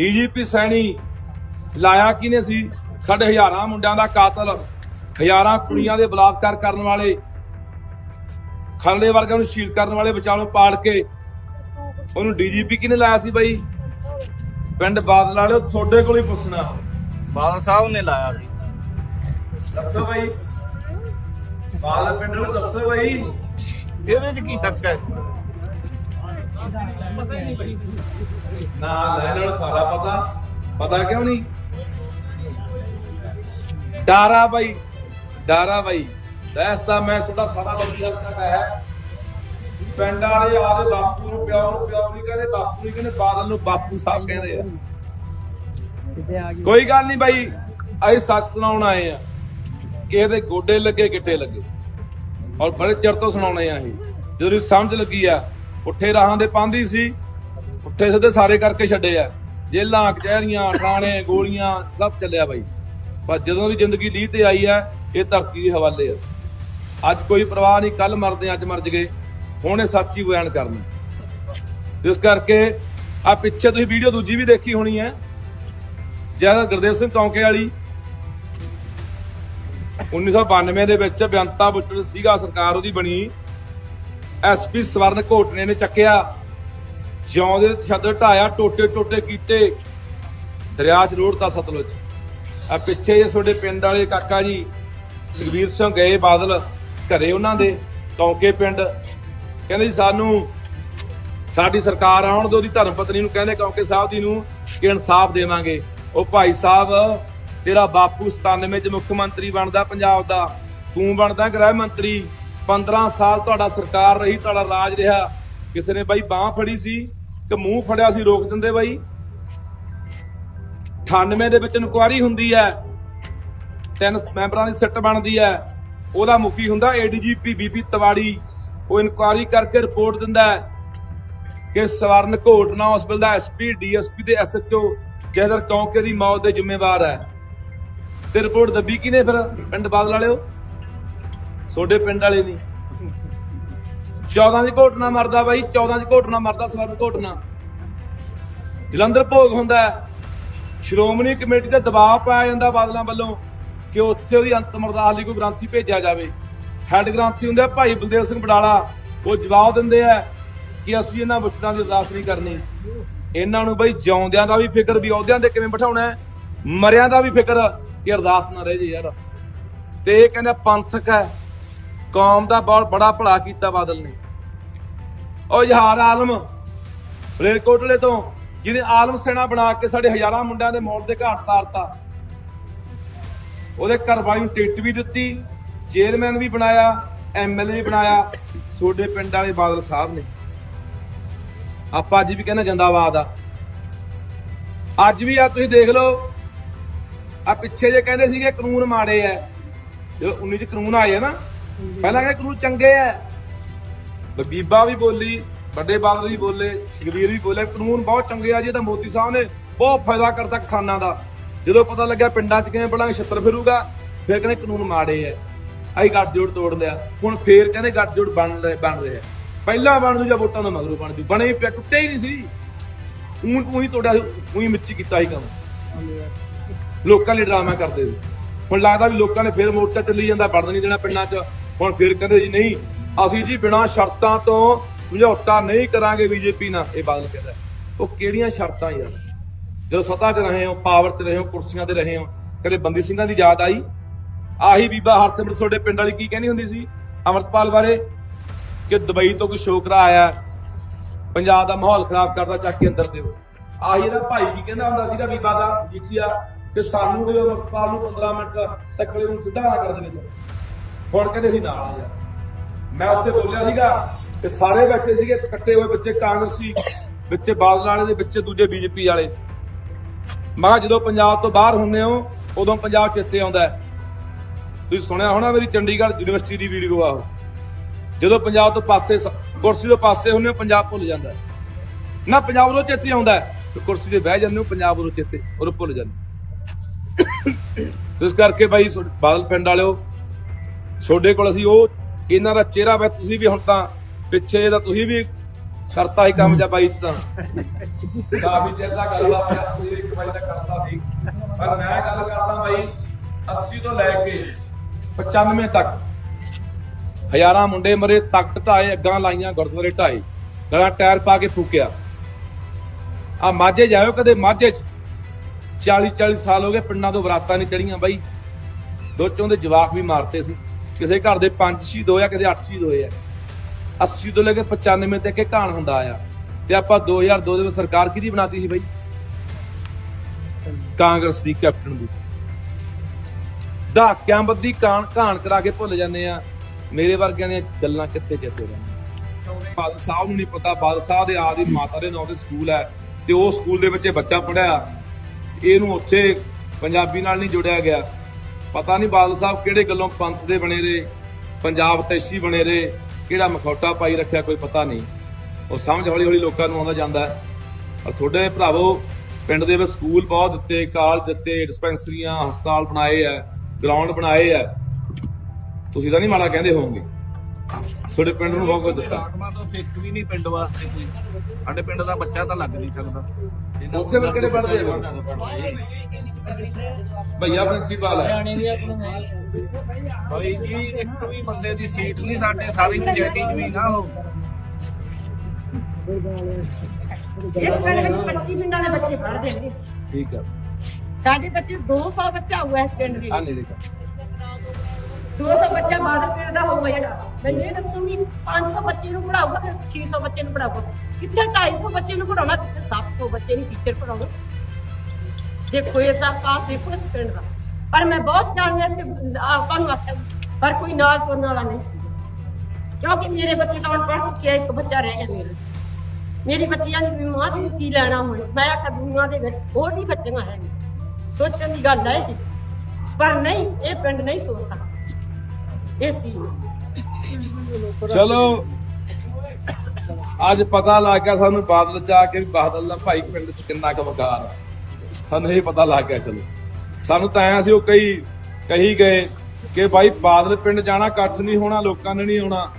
DGP Saini ਲਾਇਆ ਕਿਨੇ ਸੀ? ਸਾਡੇ ਹਜ਼ਾਰਾਂ ਮੁੰਡਿਆਂ ਦਾ ਕਾਤਲ ਹਜ਼ਾਰਾਂ ਕੁੜੀਆਂ ਦੇ ਬਲਾਤਕਾਰ ਕਰਨ ਵਾਲੇ ਖਰੜੇ ਵਰਗਾਂ ਨੂੰ ਸ਼ਹੀਦ ਕਰਨ ਵਾਲੇ ਵਿਚਾਲੋਂ ਪਾੜ ਕੇ ਉਹਨੂੰ ਡੀਜੀਪੀ ਕਿਨੇ ਲਾਇਆ ਸੀ ਬਾਈ? ਪਿੰਡ ਬਾਦਲ ਵਾਲਿਓ ਤੁਹਾਡੇ ਕੋਲ ਹੀ ਪੁੱਛਣਾ। ਬਾਦਲ ਸਾਹਿਬ ਨੇ ਲਾਇਆ ਸੀ। ਦੱਸੋ ਬਾਈ। ਬਾਦਲ ਪਿੰਡ ਵਾਲੇ ਦੱਸੋ ਬਾਈ। ਇਹਦੇ ਚ ਕੀ ਸ਼ੱਕ ਹੈ? ਨਾ ਲੈਣ ਨੂੰ ਸਾਰਾ ਪਤਾ? ਪਤਾ ਕਿਉਂ ਨਹੀਂ? ਡਾਰਾ ਬਾਈ ਡਾਰਾ ਬਾਈ। ਦੱਸਦਾ ਮੈਂ ਤੁਹਾਡਾ ਸਾਰਾ ਵਧੀਆ ਕਰਦਾ ਹੈ। ਪਿੰਡ ਵਾਲੇ ਆਦੇ ਬਾਪੂ ਨੂੰ ਪਿਓ ਨੂੰ ਪਿਓ ਨਹੀਂ ਕਹਿੰਦੇ ਬਾਪੂ ਨਹੀਂ ਕਹਿੰਦੇ ਬਾਦਲ ਨੂੰ ਬਾਪੂ ਸਾਹਿਬ ਕਹਿੰਦੇ ਆ। ਕੋਈ ਗੱਲ ਨਹੀਂ ਬਾਈ ਅਸੀਂ ਸੱਚ ਸੁਣਾਉਣ ਆਏ ਆ। ਕਿ ਇਹਦੇ ਗੋਡੇ ਲੱਗੇ ਗਿੱਟੇ ਲੱਗੇ। ਔਰ ਬੜੇ ਚਿਰ ਤੋਂ ਸੁਣਾਉਣੇ ਆ ਇਹ ਜਦੋਂ ਸਮਝ ਲੱਗੀ ਆ ਪੁੱਠੇ ਰਾਹਾਂ ਦੇ ਪਾਂਦੀ ਸੀ। ਉੱਠੇ ਸਿੱਧੇ ਸਾਰੇ ਕਰਕੇ ਛੱਡੇ ਆ। ਜੇਲਾਂ ਕਚਹਿਰੀਆਂ, ਥਾਣੇ, ਗੋਲੀਆਂ, ਸਭ ਚੱਲਿਆ ਬਾਈ। ਪਰ ਜਦੋਂ ਦੀ ਜ਼ਿੰਦਗੀ ਲੀਹ ਤੇ ਆਈ ਆ, ਇਹ ਧਰਤੀ ਦੇ ਹਵਾਲੇ ਆ। ਅੱਜ ਕੋਈ ਪਰਵਾਹ ਨਹੀਂ ਕੱਲ ਮਰਦੇ ਅੱਜ ਮਰ ਜਗੇ। ਹੁਣ ਇਹ ਸੱਚੀ ਬਿਆਨ ਕਰਨਾ। ਇਸ ਕਰਕੇ ਆ ਪਿੱਛੇ ਤੁਸੀਂ ਵੀਡੀਓ ਦੂਜੀ ਵੀ ਦੇਖੀ ਹੋਣੀ ਹੈ। ਜ਼ਿਆਦਾ ਗੁਰਦੇਵ ਸਿੰਘ ਟੌਂਕੇ ਵਾਲੀ। 1992 ਦੇ ਵਿੱਚ ਬੇਅੰਤਾ ਬੁੱਟਰ ਸੀਗਾ ਸਰਕਾਰ ਉਹਦੀ ਬਣੀ। ਐਸਪੀ ਸਵਰਨ ਘੋਟਨੇ ਨੇ ਚੱਕਿਆ। ਜਿਉਂ ਦੇ ਛੱਡ ਢਾਇਆ, ਟੋਟੇ ਟੋਟੇ ਕੀਤੇ। ਦਰਿਆ 'ਚ ਰੋੜਤਾ ਸਤਲੁਜ। ਆ ਪਿੱਛੇ ਜੇ ਤੁਹਾਡੇ ਪਿੰਡ ਵਾਲੇ ਕਾਕਾ ਜੀ ਸੁਖਵੀਰ ਸਿੰਘ ਗਏ ਬਾਦਲ ਘਰੇ ਉਹਨਾਂ ਦੇ ਕੌਂਕੇ ਪਿੰਡ। ਕਹਿੰਦੇ ਜੀ, ਸਾਨੂੰ, ਸਾਡੀ ਸਰਕਾਰ ਆਉਣ ਦੋ ਦੀ ਧਰਮ ਪਤਨੀ ਨੂੰ ਕਹਿੰਦੇ ਕੌਂਕੇ ਸਾਹਿਬ ਦੀ ਨੂੰ ਕਿ ਇਨਸਾਫ ਦੇਵਾਂਗੇ। ਉਹ ਭਾਈ ਸਾਹਿਬ, ਤੇਰਾ ਬਾਪੂ 97 ਚ ਮੁੱਖ ਮੰਤਰੀ ਬਣਦਾ ਪੰਜਾਬ ਦਾ। ਤੂੰ ਬਣਦਾ ਗ੍ਰਹਿ ਮੰਤਰੀ। 15 ਸਾਲ ਤੁਹਾਡਾ ਸਰਕਾਰ ਰਹੀ, ਤੁਹਾਡਾ ਰਾਜ ਰਿਹਾ। ਕਿਸੇ ਨੇ ਬਾਈ ਬਾਹ ਫੜੀ ਸੀ ਕਿ ਮੂੰਹ ਫੜਿਆ ਸੀ ਰੋਕ ਦਿੰਦੇ ਬਾਈ। 98 ਦੇ ਵਿੱਚ ਇਨਕੁਆਰੀ ਹੁੰਦੀ ਹੈ। ਤਿੰਨ ਮੈਂਬਰਾਂ ਦੀ ਸਿੱਟ ਬਣਦੀ ਹੈ। ਉਹਦਾ ਮੁਖੀ ਹੁੰਦਾ ਏਡੀਜੀਪੀ ਬੀਪੀ ਤਵਾੜੀ। ਉਹ ਇਨਕੁਆਰੀ ਕਰਕੇ ਰਿਪੋਰਟ ਦਿੰਦਾ ਹੈ ਕਿ ਸਵਰਨ ਘੋਟਨਾ ਹਸਪਤਾਲ ਦਾ ਐਸਪੀ ਡੀਐਸਪੀ ਦੇ ਐਸਐਚਓ ਜੈਦਰ ਟੌਂਕੇ ਦੀ ਮੌਤ ਦੇ ਜ਼ਿੰਮੇਵਾਰ ਹੈ। ਤੇ ਰਿਪੋਰਟ ਦੱਬੀ ਕਿਨੇ ਫਿਰ? ਪਿੰਡ ਬਾਦਲ ਵਾਲਿਓ। ਤੁਹਾਡੇ ਪਿੰਡ ਵਾਲੇ ਨਹੀਂ 14 ਦੀ ਘੋਟਨਾ ਮਰਦਾ ਬਾਈ 14 ਦੀ ਘੋਟਨਾ ਮਰਦਾ ਸਵਰਨ ਘੋਟਨਾ ਜਲੰਧਰ ਭੋਗ ਹੁੰਦਾ ਸ਼੍ਰੋਮਣੀ ਕਮੇਟੀ ਦਾ ਦਬਾਅ ਪਾਇਆ ਜਾਂਦਾ ਬਾਦਲਾਂ ਵੱਲੋਂ ਕਿ ਉੱਥੇ ਉਹਦੀ ਅੰਤਮ ਅਰਦਾਸ ਲਈ ਕੋਈ ਗ੍ਰੰਥੀ ਭੇਜਿਆ ਜਾਵੇ। ਹੈੱਡ ਗ੍ਰੰਥੀ ਹੁੰਦਾ ਭਾਈ ਬਲਦੇਵ ਸਿੰਘ ਬਡਾਲਾ ਉਹ ਜਵਾਬ ਦਿੰਦੇ ਆ ਕਿ ਅਸੀਂ ਇਹਨਾਂ ਵੋਟਾਂ ਦੀ ਅਰਦਾਸ ਨਹੀਂ ਕਰਨੀ। ਇਹਨਾਂ ਨੂੰ ਬਈ ਜਿਉਂਦਿਆਂ ਦਾ ਵੀ ਫਿਕਰ, ਵੀ ਅਹੁਦਿਆਂ ਤੇ ਕਿਵੇਂ ਬਿਠਾਉਣਾ ਮਰਿਆਂ ਦਾ ਵੀ ਫਿਕਰ ਕਿ ਅਰਦਾਸ ਨਾ ਰਹਿ ਜੇ ਯਾਰ। ਤੇ ਇਹ ਕਹਿੰਦਾ ਪੰਥਕ ਹੈ। ਕੌਮ ਦਾ ਬਹੁਤ ਬੜਾ ਭਲਾ ਕੀਤਾ ਬਾਦਲ ਨੇ। ਉਹ ਯਾਰ ਆਲਮ ਫਲੇਰਕੋਟਲੇ ਤੋਂ ਜਿਹਨੇ ਆਲਮ ਸੈਨਾ ਬਣਾ ਕੇ ਸਾਡੇ ਹਜ਼ਾਰਾਂ ਮੁੰਡਿਆਂ ਦੇ ਮੌਤ ਦੇ ਘਾਟ ਤਾਰਤਾ, ਉਹਦੇ ਘਰ ਨੂੰ ਟਿਕਟ ਵੀ ਦਿੱਤੀ ਚੇਅਰਮੈਨ ਵੀ ਬਣਾਇਆ ਐਮਐਲਏ ਵੀ ਬਣਾਇਆ, ਸੋਡੇ ਪਿੰਡ ਵਾਲੇ ਬਾਦਲ ਸਾਹਿਬ ਨੇ। ਆਪਾਂ ਅੱਜ ਵੀ ਕਹਿੰਦੇ ਜਿੰਦਾਬਾਦ ਆ। ਅੱਜ ਵੀ ਆ, ਤੁਸੀਂ ਦੇਖ ਲਓ, ਆ ਪਿੱਛੇ ਜੇ ਕਹਿੰਦੇ ਸੀਗੇ ਕਾਨੂੰਨ ਮਾੜੇ ਆ, ਜਦੋਂ 19 ਚ ਕਾਨੂੰਨ ਆਏ ਆ ਨਾ ਪਹਿਲਾਂ ਕਹਿੰਦੇ ਕਾਨੂੰਨ ਚੰਗੇ ਆ ਬੀਬਾ ਵੀ ਬੋਲੀ, ਵੱਡੇ ਬਾਦਲ ਵੀ ਬੋਲੇ, ਸੁਖਬੀਰ ਵੀ ਬੋਲੇ, ਕਾਨੂੰਨ ਬਹੁਤ ਚੰਗੇ ਆ ਜੀ ਤਾਂ ਮੋਦੀ ਸਾਹਿਬ ਨੇ ਬਹੁਤ ਫਾਇਦਾ ਕਰਤਾ ਕਿਸਾਨਾਂ ਦਾ। ਜਦੋਂ ਪਤਾ ਲੱਗਿਆ ਪਿੰਡਾਂ 'ਚ ਕਿਵੇਂ ਬੜਾ ਛੱਤਰ ਫਿਰੂਗਾ, ਫਿਰ ਕਹਿੰਦੇ ਕਾਨੂੰਨ ਮਾੜੇ ਆ ਅਸੀਂ ਗੱਠਜੋੜ ਤੋੜ ਲਿਆ। ਹੁਣ ਫੇਰ ਕਹਿੰਦੇ ਗੱਠਜੋੜ ਬਣ ਰਹੇ ਬਣ ਰਹੇ ਆ ਪਹਿਲਾਂ ਬਣ ਜੂ ਜਾਂ ਵੋਟਾਂ ਦਾ ਮਗਰੋਂ ਬਣ ਜੂ। ਬਣੇ ਪਿਆ ਟੁੱਟੇ ਹੀ ਨਹੀਂ ਸੀ। ਊਂ ਊਂ ਹੀ ਤੋੜਿਆ, ਊਂ ਹੀ ਮਿੱਚੀ ਕੀਤਾ ਸੀ ਕੰਮ। ਲੋਕਾਂ ਲਈ ਡਰਾਮਾ ਕਰਦੇ ਸੀ। ਹੁਣ ਲੱਗਦਾ ਵੀ ਲੋਕਾਂ ਨੇ ਫੇਰ ਮੋਰਚਾ ਚੱਲੀ ਜਾਂਦਾ, ਵੜਨ ਨਹੀਂ ਦੇਣਾ ਪਿੰਡਾਂ 'ਚ। ਹੁਣ ਫਿਰ ਕਹਿੰਦੇ ਜੀ ਨਹੀਂ, ਅਸੀਂ ਜੀ ਬਿਨਾਂ ਸ਼ਰਤਾਂ ਤੋਂ ਸਮਝੌਤਾ ਨਹੀਂ ਕਰਾਂਗੇ ਬੀਜੇਪੀ ਨਾਲ। ਇਹ ਬਾਦਲ ਕਹਿੰਦਾ, ਉਹ ਕਿਹੜੀਆਂ ਸ਼ਰਤਾਂ ਯਾਰ? ਜਦੋਂ ਸੱਤਾ 'ਚ ਰਹੇ ਹੋ, ਪਾਵਰ 'ਚ ਰਹੇ ਹੋ, ਕੁਰਸੀਆਂ ਤੇ ਰਹੇ ਹੋ, ਕਦੇ ਬੰਦੀ ਸਿੰਘਾਂ ਦੀ ਯਾਦ ਆਈ? ਆਹੀ ਬੀਬਾ ਹਰਸਿਮਰਤ ਤੁਹਾਡੇ ਪਿੰਡ ਵਾਲੀ ਕੀ ਕਹਿੰਦੀ ਹੁੰਦੀ ਸੀ ਅਮਰਤਪਾਲ ਬਾਰੇ? ਕਿ ਦੁਬਈ ਤੋਂ ਕੋਈ ਸ਼ੋਕਰਾ ਆਇਆ, ਪੰਜਾਬ ਦਾ ਮਾਹੌਲ ਖਰਾਬ ਕਰਦਾ, ਚੱਕ ਕੇ ਅੰਦਰ ਦਿਓ। ਆਹੀ ਇਹਦਾ ਭਾਈ ਕੀ ਕਹਿੰਦਾ ਹੁੰਦਾ ਸੀਗਾ ਬੀਬਾ ਦਾ ਜਿੱਥਿਆ ਕਿ ਸਾਨੂੰ ਦੇ ਅਮਰਤਪਾਲ ਨੂੰ 15 ਮਿੰਟ ਤੱਕ ਨੂੰ ਸਿੱਧਾ ਨਾ ਕਰ ਦੇਵੇ ਹੁਣ ਕਹਿੰਦੇ ਸੀ ਨਾਲ ਆ ਯਾਰ ਮੈਂ ਉੱਥੇ ਬੋਲਿਆ ਸੀਗਾ ਕਿ ਸਾਰੇ ਬੈਠੇ ਸੀਗੇ, ਇਕੱਠੇ ਹੋਏ ਬੱਚੇ ਕਾਂਗਰਸੀ, ਬੱਚੇ ਬਾਦਲ ਵਾਲੇ ਦੇ ਬੱਚੇ ਦੂਜੇ ਬੀਜੇਪੀ ਵਾਲੇ। ਮੈਂ ਕਿਹਾ ਜਦੋਂ ਪੰਜਾਬ ਤੋਂ ਬਾਹਰ ਹੁੰਨੇ ਹੋ, ਉਦੋਂ ਪੰਜਾਬ ਚਿੱਤੇ ਆਉਂਦਾ ਹੈ। ਤੁਸੀਂ ਸੁਣਿਆ ਹੋਣਾ ਮੇਰੀ ਚੰਡੀਗੜ੍ਹ ਯੂਨੀਵਰਸਿਟੀ ਦੀ ਵੀਡੀਓ ਆ ਉਹ। ਜਦੋਂ ਪੰਜਾਬ ਤੋਂ ਪਾਸੇ ਕੁਰਸੀ ਤੋਂ ਪਾਸੇ ਹੁੰਨੇ ਹੋ, ਪੰਜਾਬ ਭੁੱਲ ਜਾਂਦਾ ਨਾ ਪੰਜਾਬ ਉਦੋਂ ਚੇਤੇ ਆਉਂਦਾ ਤੇ ਕੁਰਸੀ ਤੇ ਬਹਿ ਜਾਂਦੇ ਹੋ, ਪੰਜਾਬ ਉਦੋਂ ਚੇਤੇ, ਉਦੋਂ ਭੁੱਲ ਜਾਂਦੇ ਇਸ ਕਰਕੇ ਬਾਈ ਬਾਦਲ ਪਿੰਡ ਵਾਲਿਓ ਤੁਹਾਡੇ ਕੋਲ ਅਸੀਂ ਉਹ ਇਹਨਾਂ ਦਾ ਚਿਹਰਾ ਵਾ, ਤੁਸੀਂ ਵੀ ਹੁਣ ਤਾਂ ਪਿੱਛੇ ਦਾ ਤੁਸੀਂ ਵੀ ਕਰਤਾ ਹੀ ਕੰਮ ਜਾਂ ਬਾਈ ਚ ਤਾਂ। ਕਾਫੀ ਚਿਰ ਦਾ ਗੱਲਬਾਤ ਹੈ ਤੁਸੀਂ ਬਾਈ ਦਾ ਕਰਦਾ ਸੀ। ਪਰ ਮੈਂ ਗੱਲ ਕਰਦਾ ਬਾਈ 80 ਤੋਂ ਲੈ ਕੇ 95 ਤੱਕ ਹਜ਼ਾਰਾਂ ਮੁੰਡੇ ਮਰੇ, ਤਖਤ ਢਾਏ, ਅੱਗਾਂ ਲਾਈਆਂ, ਗੁਰਦੁਆਰੇ ਢਾਏ, ਗਲਾਂ ਟਾਇਰ ਪਾ ਕੇ ਫੂਕਿਆ। ਆ ਮਾਝੇ ਜਾਇਓ ਕਦੇ ਮਾਝੇ ਚ? 40 40 ਸਾਲ ਹੋ ਗਏ, ਪਿੰਡਾਂ ਤੋਂ ਬਰਾਤਾਂ ਨਹੀਂ ਚੜੀਆਂ ਬਾਈ। ਦੋ ਚੋਂ ਦੇ ਜਵਾਕ ਵੀ ਮਾਰਤੇ ਸੀ। ਕਿਸੇ ਘਰ ਦੇ ਪੰਜ ਸ਼ਹੀਦ ਹੋਇਆ ਕਿਤੇ 8 ਸ਼ਹੀਦ ਹੋਏ ਆ। 80 ਤੋਂ ਲੈ ਕੇ 95 ਤੱਕ ਇਹ ਕਹਾਣ ਹੁੰਦਾ ਆਇਆ ਤੇ ਆਪਾਂ 2002 ਦੇ ਵਿੱਚ ਸਰਕਾਰ ਕਿਹਦੀ ਬਣਾਤੀ ਸੀ ਬਈ? ਕਾਂਗਰਸ ਦੀ, ਕੈਪਟਨ ਦੀ। ਦਹਾਕਿਆਂ ਬੱਦੀ ਕਾਣ ਘਾਣ ਕਰਾ ਕੇ ਭੁੱਲ ਜਾਂਦੇ ਆ। ਮੇਰੇ ਵਰਗਿਆਂ ਦੀਆਂ ਗੱਲਾਂ ਕਿੱਥੇ ਕਿੱਥੇ ਰਹਿੰਦੀਆਂ ਬਾਦਲ ਸਾਹਿਬ ਨੂੰ ਨਹੀਂ ਪਤਾ, ਬਾਦਲ ਸਾਹਿਬ ਦੇ ਆਦੀ ਮਾਤਾ ਦੇ ਨਾਂ ਤੇ ਸਕੂਲ ਹੈ ਤੇ ਉਹ ਸਕੂਲ ਦੇ ਵਿੱਚ ਇਹ ਬੱਚਾ ਪੜਿਆ ਇਹਨੂੰ ਉੱਥੇ ਪੰਜਾਬੀ ਨਾਲ ਨਹੀਂ ਜੁੜਿਆ ਗਿਆ। ਪਤਾ ਨਹੀਂ ਬਾਦਲ ਸਾਹਿਬ ਕਿਹੜੇ ਗੱਲੋਂ ਪੰਥ ਦੇ ਬਣੇ ਰਹੇ, ਪੰਜਾਬ ਤੈਸ਼ੀ ਬਣੇ ਰਹੇ, ਕਿਹੜਾ ਮਖੌਟਾ ਪਾਈ ਰੱਖਿਆ ਕੋਈ ਪਤਾ ਨਹੀਂ। ਉਹ ਸਮਝ ਹੌਲੀ ਹੌਲੀ ਲੋਕਾਂ ਨੂੰ ਆਉਂਦਾ ਜਾਂਦਾ ਹੈ। ਔਰ ਤੁਹਾਡੇ ਭਰਾਵੋ, ਪਿੰਡ ਦੇ ਵਿੱਚ ਸਕੂਲ ਬਹੁਤ ਦਿੱਤੇ, ਕਾਲਜ ਦਿੱਤੇ, ਡਿਸਪੈਂਸਰੀਆਂ, ਹਸਪਤਾਲ ਬਣਾਏ ਆ ਗਰਾਊਂਡ ਬਣਾਏ ਆ ਤੁਸੀਂ ਤਾਂ ਨਹੀਂ ਮਾੜਾ ਕਹਿੰਦੇ ਹੋਵੋਗੇ। ਤੁਹਾਡੇ ਪਿੰਡ ਨੂੰ ਬਹੁਤ ਕੁਝ ਦਿੱਤਾ। ਰਾਗਮਾ ਤੋਂ ਫਿੱਕ ਵੀ ਨਹੀਂ ਪਿੰਡ ਵਾਸਤੇ ਕੋਈ। ਸਾਡੇ ਪਿੰਡ ਦਾ ਬੱਚਾ ਤਾਂ ਲੱਗ ਨਹੀਂ ਸਕਦਾ। ਉੱਥੇ ਵੀ ਕਿਹੜੇ ਪੜਦੇ ਆ? ਭਈਆ ਪ੍ਰਿੰਸੀਪਲ ਹੈ ਭਾਈ ਜੀ ਇੱਕ ਵੀ ਬੰਦੇ ਦੀ ਸੀਟ ਨਹੀਂ ਸਾਡੇ ਸਾਰੀ ਪੰਚਾਇਤੀ ਜ਼ਮੀਨ ਆ ਉਹ। ਇਸ ਪਿੰਡ ਵਿੱਚ 25 ਮਿੰਟਾਂ ਦੇ ਬੱਚੇ ਪੜ੍ਹਦੇ ਨੇ। ਠੀਕ ਹੈ ਸਾਡੇ ਬੱਚੇ 200 ਬੱਚਾ ਹੋਊਗਾ ਇਸ ਪਿੰਡ ਦੇ ਵਿੱਚ ਨਹੀਂ ਦੇਖਾ 200 ਬੱਚਾ ਬਾਦਲ ਪਿੰਡ ਦਾ ਹੋਊਗਾ ਜਿਹੜਾ। ਮੈਨੂੰ ਇਹ ਦੱਸੋ ਵੀ 500 ਬੱਚੇ ਨੂੰ ਪੜਾਊਗਾ ਕਿ 600 ਬੱਚੇ ਨੂੰ ਪੜਾਊਗਾ ਕਿੱਥੇ 250 ਬੱਚੇ ਨੂੰ ਪੜਾਉਣਾ ਕਿੱਥੇ 700 ਬੱਚੇ ਨੂੰ ਟੀਚਰ ਪੜਾਉਣਾ ਦੇਖੋ ਇਹ ਤਾਂ ਕਾਸ ਦੇਖੋ ਇਸ ਪਿੰਡ ਦਾ। ਪਰ ਮੈਂ ਬਹੁਤ ਜਾਣਦਾ ਇੱਥੇ ਆਪਾਂ ਨੂੰ ਆਖਿਆ ਪਰ ਕੋਈ ਨਾਲ ਤੁਰਨ ਵਾਲਾ ਨਹੀਂ ਸੀ। ਕਿਉਂਕਿ ਮੇਰੇ ਬੱਚੇ ਤਾਂ ਹੁਣ ਪੜ੍ਹ ਚੁੱਕੇ ਆ, ਇੱਕ ਬੱਚਾ ਰਹਿ ਗਿਆ ਮੇਰਾ। ਮੇਰੀ ਬੱਚੀਆਂ ਦੀ ਮਾਂ ਦੀ ਕੀ ਲੈਣਾ ਹੁਣ? ਮੈਂ ਆਖਿਆ ਦੁਨੀਆ ਦੇ ਵਿੱਚ ਹੋਰ ਵੀ ਬੱਚੀਆਂ ਹੈ ਸੋਚਣ ਦੀ ਗੱਲ ਹੈ ਪਰ ਨਹੀਂ, ਇਹ ਪਿੰਡ ਨਹੀਂ ਸੋਚ ਸਕਦਾ। ਇਸ ਚੀਜ਼ ਨੂੰ ਚਲੋ, ਅੱਜ ਪਤਾ ਲੱਗ ਗਿਆ ਸਾਨੂੰ ਬਾਦਲ ਚ ਆ ਕੇ ਵੀ ਬਾਦਲ ਦਾ ਭਾਈ ਪਿੰਡ ਚ ਕਿੰਨਾ ਕੁ ਵਕਾਰ ਆ। ਸਾਨੂੰ ਇਹ ਪਤਾ ਲੱਗ ਗਿਆ, ਚਲੋ। ਸਾਨੂੰ ਤਾਂ ਐਂ ਸੀ, ਉਹ ਕਈ ਕਹੀ ਗਏ ਕਿ ਭਾਈ ਬਾਦਲ ਪਿੰਡ ਜਾਣਾ ਇਕੱਠ ਨਹੀਂ ਹੋਣਾ, ਲੋਕਾਂ ਨੇ ਨਹੀਂ ਆਉਣਾ।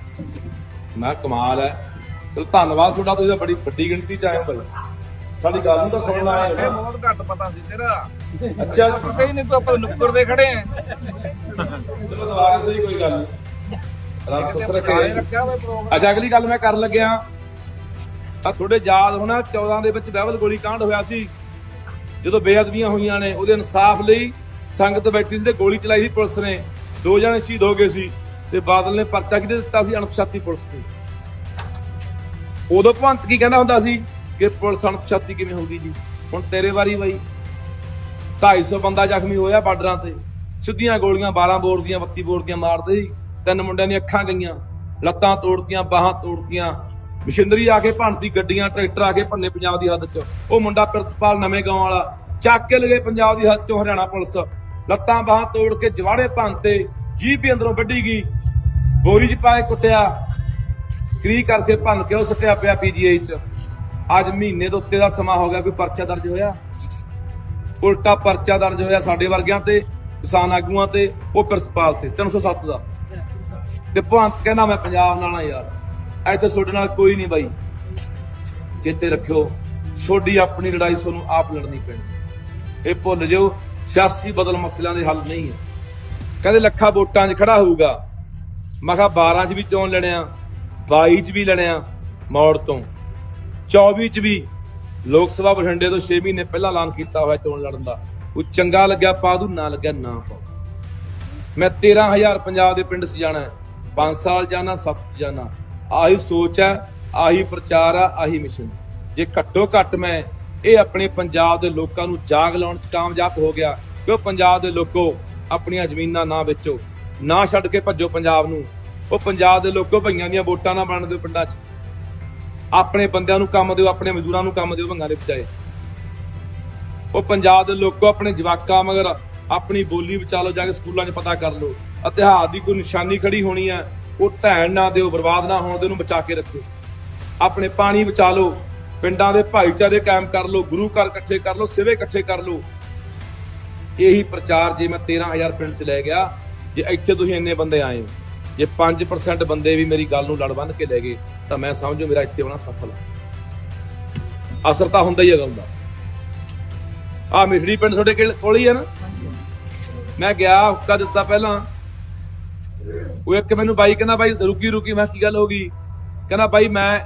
ਮੈਂ ਕਮਾਲ ਹੈ। ਚਲ, ਧੰਨਵਾਦ ਤੁਹਾਡਾ, ਤੁਸੀਂ ਤਾਂ ਬੜੀ ਵੱਡੀ ਗਿਣਤੀ ਚ ਆਏ ਹੋ ਭਾਈ। ਸਾਡੀ ਗੱਲ ਨੂੰ ਤਾਂ ਸੁਣਨ ਆਏ ਹੋ ਨਾ। ਬਹੁਤ ਘੱਟ ਪਤਾ ਸੀ ਤੇਰਾ। ਅੱਛਾ। ਪਤਾ ਹੀ ਨਹੀਂ ਤੂੰ ਆਪਾਂ ਨੁੱਕਰ ਦੇ ਖੜੇ ਆ। ਚਲੋ ਦੁਬਾਰਾ ਸਹੀ ਕੋਈ ਗੱਲ ਨਹੀਂ ਰੱਬ ਸੁੱਤ ਰੱਖੇ ਰੱਖਿਆ ਹੋਇਆ ਪ੍ਰੋਗਰਾਮ ਅੱਛਾ ਅਗਲੀ ਗੱਲ ਮੈਂ ਕਰਨ ਲੱਗਿਆ। ਆ ਤੁਹਾਡੇ ਯਾਦ ਹੋਣਾ 14 ਦੇ ਵਿੱਚ ਬਹਿਬਲ ਗੋਲੀ ਕਾਂਡ ਹੋਇਆ ਸੀ। ਜਦੋਂ ਬੇਅਦਬੀਆਂ ਹੋਈਆਂ ਨੇ ਉਹਦੇ ਇਨਸਾਫ ਲਈ ਸੰਗਤ ਬੈਠੀ ਸੀ ਤੇ ਗੋਲੀ ਚਲਾਈ ਸੀ ਪੁਲਿਸ ਨੇ। ਦੋ ਜਣੇ ਸ਼ਹੀਦ ਹੋ ਗਏ ਸੀ ਤੇ ਬਾਦਲ ਨੇ ਪਰਚਾ ਕਿਹਦੇ ਦਿੱਤਾ ਸੀ? ਅਣਪਛਾਤੀ ਪੁਲਿਸ ਤੇ। ਉਦੋਂ ਭੰਤ ਕੀ ਕਹਿੰਦਾ ਹੁੰਦਾ ਸੀ? ਕਿ ਪੁਲਿਸ ਅਣਪਛਾਤੀ ਕਿਵੇਂ ਹੋ ਗਈ ਜੀ? ਹੁਣ ਤੇਰੇ ਵਾਰੀ ਬਾਈ। 250 ਬੰਦਾ ਜ਼ਖਮੀ ਹੋਇਆ ਬਾਰਡਰਾਂ ਤੇ। ਸਿੱਧੀਆਂ ਗੋਲੀਆਂ 12 ਬੋਰ ਦੀਆਂ 32 ਬੋਰ ਦੀਆਂ ਮਾਰਦੇ ਸੀ। ਤਿੰਨ ਮੁੰਡਿਆਂ ਦੀਆਂ ਅੱਖਾਂ ਗਈਆਂ, ਲੱਤਾਂ ਤੋੜਤੀਆਂ, ਬਾਹਾਂ ਤੋੜਤੀਆਂ। ਮਸ਼ੀਨਰੀ ਆ ਕੇ ਭੰਨਤੀ, ਗੱਡੀਆਂ, ਟਰੈਕਟਰ ਆ ਕੇ ਭੰਨੇ ਪੰਜਾਬ ਦੀ ਹੱਦ 'ਚ। ਉਹ ਮੁੰਡਾ ਪ੍ਰਿਤਪਾਲ ਨਵੇਂ ਗਾਉਂ ਵਾਲਾ। ਚੱਕ ਕੇ ਲਗੇ ਪੰਜਾਬ ਦੀ ਹੱਦ 'ਚੋਂ ਹਰਿਆਣਾ ਪੁਲਿਸ। ਲੱਤਾਂ, ਬਾਹਾਂ ਤੋੜ ਕੇ ਜਵਾੜੇ ਭੰਨਤੇ ਜੀਭ ਵੀ ਅੰਦਰੋਂ ਵੱਢੀ ਗਈ। ਬੋਰੀ 'ਚ ਪਾਏ ਕੁੱਟਿਆ। ਕਰੀ ਕਰਕੇ ਭੰਨ ਕੇ ਉਹ ਸੁੱਟਿਆ ਪਿਆ ਪੀਜੀਆਈ 'ਚ। ਅੱਜ ਮਹੀਨੇ ਦੇ ਉੱਤੇ ਦਾ ਸਮਾਂ ਹੋ ਗਿਆ ਕੋਈ ਪਰਚਾ ਦਰਜ ਹੋਇਆ। ਉਲਟਾ ਪਰਚਾ ਦਰਜ ਹੋਇਆ ਸਾਡੇ ਵਰਗਿਆਂ ਤੇ, ਕਿਸਾਨ ਆਗੂਆਂ ਤੇ, ਉਹ ਪ੍ਰਿਤਪਾਲ ਤੇ 307 ਦਾ। ਤੇ ਭਵੰਤ ਕਹਿੰਦਾ, ਮੈਂ ਪੰਜਾਬ ਨਾਲ ਆ ਯਾਰ, ਇੱਥੇ ਤੁਹਾਡੇ ਨਾਲ ਕੋਈ ਨਹੀਂ ਬਾਈ। ਚੇਤੇ ਰੱਖਿਓ, ਤੁਹਾਡੀ ਆਪਣੀ ਲੜਾਈ ਤੁਹਾਨੂੰ ਆਪ ਲੜਨੀ ਪੈਣੀ। ਇਹ ਭੁੱਲ ਜਿਓ, ਸਿਆਸੀ ਬਦਲ ਮਸਲਿਆਂ ਦੇ ਹੱਲ ਨਹੀਂ ਹੈ। ਕਹਿੰਦੇ, ਲੱਖਾਂ ਵੋਟਾਂ 'ਚ ਖੜਾ ਹੋਊਗਾ। ਮੈਂ ਕਿਹਾ 12 'ਚ ਵੀ ਚੋਣ ਲੜਿਆ 22 'ਚ ਵੀ ਲੜਿਆ, ਮੌੜ ਤੋਂ। 24 'ਚ ਵੀ ਲੋਕ ਸਭਾ ਬਠਿੰਡੇ ਤੋਂ 6 ਮਹੀਨੇ ਪਹਿਲਾਂ ਐਲਾਨ ਕੀਤਾ ਹੋਇਆ ਚੋਣ ਲੜਨ ਦਾ। ਉਹ ਚੰਗਾ ਲੱਗਿਆ ਪਾ ਦੂ ਨਾ ਲੱਗਿਆ ਨਾ ਪਾਓ ਮੈਂ 13000 ਪੰਜਾਬ ਦੇ ਪਿੰਡ 'ਚ ਜਾਣਾ 5 ਸਾਲ ਜਾਣਾ 7 ਜਾਣਾ। ਆਹੀ ਸੋਚ ਹੈ, ਆਹੀ ਪ੍ਰਚਾਰ ਆ ਆਹੀ ਮਿਸ਼ਨ। ਜੇ ਘੱਟੋ ਘੱਟ ਮੈਂ ਇਹ ਆਪਣੇ ਪੰਜਾਬ ਦੇ ਲੋਕਾਂ ਨੂੰ ਜਾਗ ਲਾਉਣ 'ਚ ਕਾਮਯਾਬ ਹੋ ਗਿਆ ਕਿ ਉਹ ਪੰਜਾਬ ਦੇ ਲੋਕੋ ਆਪਣੀਆਂ ਜ਼ਮੀਨਾਂ ਨਾ ਵੇਚੋ, ਨਾ ਛੱਡ ਕੇ ਭੱਜੋ ਪੰਜਾਬ ਨੂੰ। ਉਹ ਪੰਜਾਬ ਦੇ ਲੋਕੋ ਭਈਆਂ ਦੀਆਂ ਵੋਟਾਂ ਨਾ ਬਣ ਦਿਓ ਪਿੰਡਾਂ 'ਚ। ਆਪਣੇ ਬੰਦਿਆਂ ਨੂੰ ਕੰਮ ਦਿਓ, ਆਪਣੇ ਮਜ਼ਦੂਰਾਂ ਨੂੰ ਕੰਮ ਦਿਓ ਭੰਗਾਂ ਦੇ ਬਚਾਏ ਉਹ ਪੰਜਾਬ ਦੇ ਲੋਕੋ ਆਪਣੇ ਜਵਾਕਾਂ ਮਗਰ ਆਪਣੀ ਬੋਲੀ ਬਚਾ ਲਓ, ਜਾ ਕੇ ਸਕੂਲਾਂ 'ਚ ਪਤਾ ਕਰ ਲਓ। ਇਤਿਹਾਸ ਦੀ ਕੋਈ ਨਿਸ਼ਾਨੀ ਖੜੀ ਹੋਣੀ ਹੈ, ਉਹ ਢਹਿਣ ਨਾ ਦਿਓ, ਬਰਬਾਦ ਨਾ ਹੋਣ ਦੇ ਉਹਨੂੰ ਬਚਾ ਕੇ ਰੱਖੋ। ਆਪਣੇ ਪਾਣੀ ਬਚਾ ਲਓ, ਪਿੰਡਾਂ ਦੇ ਭਾਈਚਾਰੇ ਕਾਇਮ ਕਰ ਲਓ, ਗੁਰੂ ਘਰ ਇਕੱਠੇ ਕਰ ਲਓ, ਸਿਵੇ ਇਕੱਠੇ ਕਰ ਲਓ। ਇਹੀ ਪ੍ਰਚਾਰ ਜੇ ਮੈਂ 13000 ਪਿੰਡ 'ਚ ਲੈ ਗਿਆ, ਜੇ ਇੱਥੇ ਤੁਸੀਂ ਇੰਨੇ ਬੰਦੇ ਆਏ ਹੋ। ਜੇ 5% ਬੰਦੇ ਵੀ ਮੇਰੀ ਗੱਲ ਨੂੰ ਲੜ ਬੰਨ ਕੇ ਲੈ ਗਏ, ਤਾਂ ਮੈਂ ਸਮਝੋ ਮੇਰਾ ਇੱਥੇ ਹੋਣਾ ਸਫਲ ਹੈ ਅਸਰ ਤਾਂ ਹੁੰਦਾ ਹੀ ਹੈ ਗੱਲ ਦਾ ਆ ਮਿਠੜੀ ਪਿੰਡ ਤੁਹਾਡੇ ਕੋਲ- ਹੀ ਹੈ ਨਾ? ਮੈਂ ਗਿਆ, ਹੁੱਕਾ ਦਿੱਤਾ ਪਹਿਲਾਂ। ਉਹ ਇੱਕ ਮੈਨੂੰ ਬਾਈ ਕਹਿੰਦਾ, ਬਾਈ, ਰੁਕੀ ਰੁਕੀ। ਮੈਂ ਕੀ ਗੱਲ ਹੋ ਗਈ? ਕਹਿੰਦਾ, ਬਾਈ, ਮੈਂ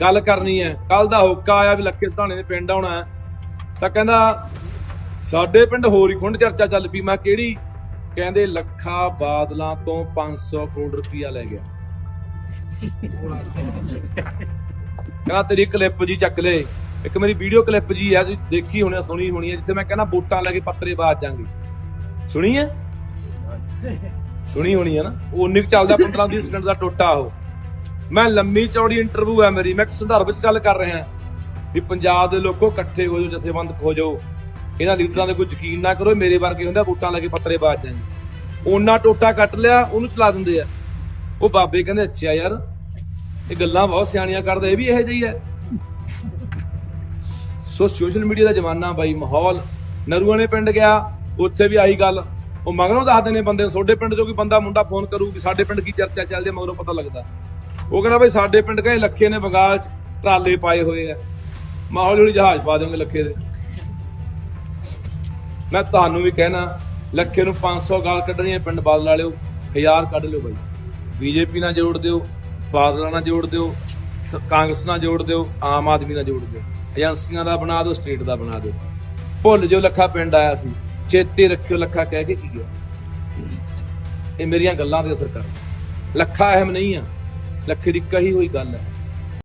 ਗੱਲ ਕਰਨੀ ਹੈ। ਕੱਲ ਦਾ ਹੁੱਕਾ ਆਇਆ ਵੀ ਲੱਖੇ ਸਧਾਣੇ ਦੇ ਪਿੰਡ ਆਉਣਾ ਤਾਂ ਕਹਿੰਦਾ, ਸਾਡੇ ਪਿੰਡ ਹੋਰ ਹੀ ਖੁੰਡ ਚਰਚਾ ਚੱਲ ਪਈ। ਮੈਂ ਕਿਹੜੀ? ਕਹਿੰਦੇ ਲੱਖਾ ਬਾਦਲਾਂ ਤੋਂ 500 ਕਰੋੜ ਰੁਪਇਆ ਲੈ ਗਿਆ। ਕਹਿੰਦਾ ਤੇਰੀ ਕਲਿੱਪ ਜੀ ਚੱਕ ਲੈ। ਇੱਕ ਮੇਰੀ ਵੀਡੀਓ ਕਲਿੱਪ ਜੀ ਹੈ ਤੁਸੀਂ ਦੇਖੀ ਹੋਣੀ ਸੁਣੀ ਹੋਣੀ ਹੈ ਜਿੱਥੇ ਮੈਂ ਕਹਿੰਦਾ ਵੋਟਾਂ ਲੈ ਕੇ ਪੱਤਰੇ ਬਾਜ ਜਾਾਂਗੇ। ਸੁਣੀ ਹੈ ਸੁਣੀ ਹੋਣੀ ਹੈ ਨਾ? ਉਹ ਉਨੀ ਕੁ ਚੱਲਦਾ 15 20 ਸਕਿੰਟ ਦਾ ਟੋਟਾ ਉਹ। ਮੈਂ ਲੰਮੀ ਚੌੜੀ ਇੰਟਰਵਿਊ ਹੈ ਮੇਰੀ, ਮੈਂ ਇੱਕ ਸੰਦਰਭ ਵਿੱਚ ਗੱਲ ਕਰ ਰਿਹਾ। ਵੀ ਪੰਜਾਬ ਦੇ ਲੋਕੋ ਇਕੱਠੇ ਹੋ ਜਾਓ ਜਥੇਬੰਦ ਹੋ ਜਾਓ। ਇਹਨਾਂ ਲੀਡਰਾਂ ਦੇ ਕੋਈ ਯਕੀਨ ਨਾ ਕਰੋ, ਇਹ ਮੇਰੇ ਵਰਗੇ ਹੁੰਦਾ ਵੋਟਾਂ ਲੈ ਕੇ ਪੱਤਰੇ ਬਾਜ ਜਾਣਗੇ ਉਹਨਾਂ ਟੋਟਾ ਕੱਟ ਲਿਆ, ਉਹਨੂੰ ਚਲਾ ਦਿੰਦੇ ਆ। ਉਹ ਬਾਬੇ ਕਹਿੰਦੇ, ਅੱਛਾ ਯਾਰ, ਇਹ ਗੱਲਾਂ ਬਹੁਤ ਸਿਆਣੀਆਂ ਕਰਦਾ, ਇਹ ਵੀ ਇਹੋ ਜਿਹੀ ਹੈ। ਸੋ ਸੋਸ਼ਲ ਮੀਡੀਆ ਦਾ ਜ਼ਮਾਨਾ ਬਾਈ ਮਾਹੌਲ ਨਰੂਆਣੇ ਪਿੰਡ ਗਿਆ, ਉੱਥੇ ਵੀ ਆਈ ਗੱਲ। ਉਹ ਮਗਰੋਂ ਦੱਸਦੇ ਨੇ ਬੰਦੇ ਤੁਹਾਡੇ ਪਿੰਡ ਚੋਂ ਕੋਈ ਬੰਦਾ ਮੁੰਡਾ ਫੋਨ ਕਰੂ ਕਿ ਸਾਡੇ ਪਿੰਡ ਕੀ ਚਰਚਾ ਚੱਲਦੀ ਹੈ? ਮਗਰੋਂ ਪਤਾ ਲੱਗਦਾ। ਉਹ ਕਹਿੰਦਾ, ਬਈ ਸਾਡੇ ਪਿੰਡ ਕਹੇ ਲੱਖੇ ਨੇ ਬੰਗਾਲ ਚ ਟਰਾਲੇ ਪਾਏ ਹੋਏ ਆ। ਮਾਹੌਲ ਹੌਲੀ ਜਹਾਜ਼ ਪਾ ਦਿਓਗੇ ਲੱਖੇ ਦੇ। ਮੈਂ ਤੁਹਾਨੂੰ ਵੀ ਕਹਿਣਾ, ਲੱਖੇ ਨੂੰ 500 ਗਾਲ ਕੱਢਣੀ ਹੈ ਪਿੰਡ ਬਦਲ ਵਾਲਿਓ, ਹਜ਼ਾਰ ਕੱਢ ਲਿਓ ਬਾਈ। ਬੀਜੇਪੀ ਨਾਲ ਜੋੜ ਦਿਓ, ਬਾਦਲਾਂ ਨਾਲ ਜੋੜ ਦਿਓ, ਸ- ਕਾਂਗਰਸ ਨਾਲ ਜੋੜ ਦਿਓ, ਆਮ ਆਦਮੀ ਨਾਲ ਜੋੜ ਦਿਓ। ਏਜੰਸੀਆਂ ਦਾ ਬਣਾ ਦਿਓ, ਸਟੇਟ ਦਾ ਬਣਾ ਦਿਓ। ਭੁੱਲ ਜੋ ਲੱਖਾ ਪਿੰਡ ਆਇਆ ਸੀ, ਚੇਤੇ ਰੱਖਿਓ ਲੱਖਾ ਕਹਿ ਕੇ ਕੀ ਗਿਆ ਇਹ ਮੇਰੀਆਂ ਗੱਲਾਂ ਤੇ ਅਸਰ ਕਰ ਲੱਖਾ ਅਹਿਮ ਨਹੀਂ ਆ, ਲੱਖੇ ਦੀ ਕਹੀ ਹੋਈ ਗੱਲ ਹੈ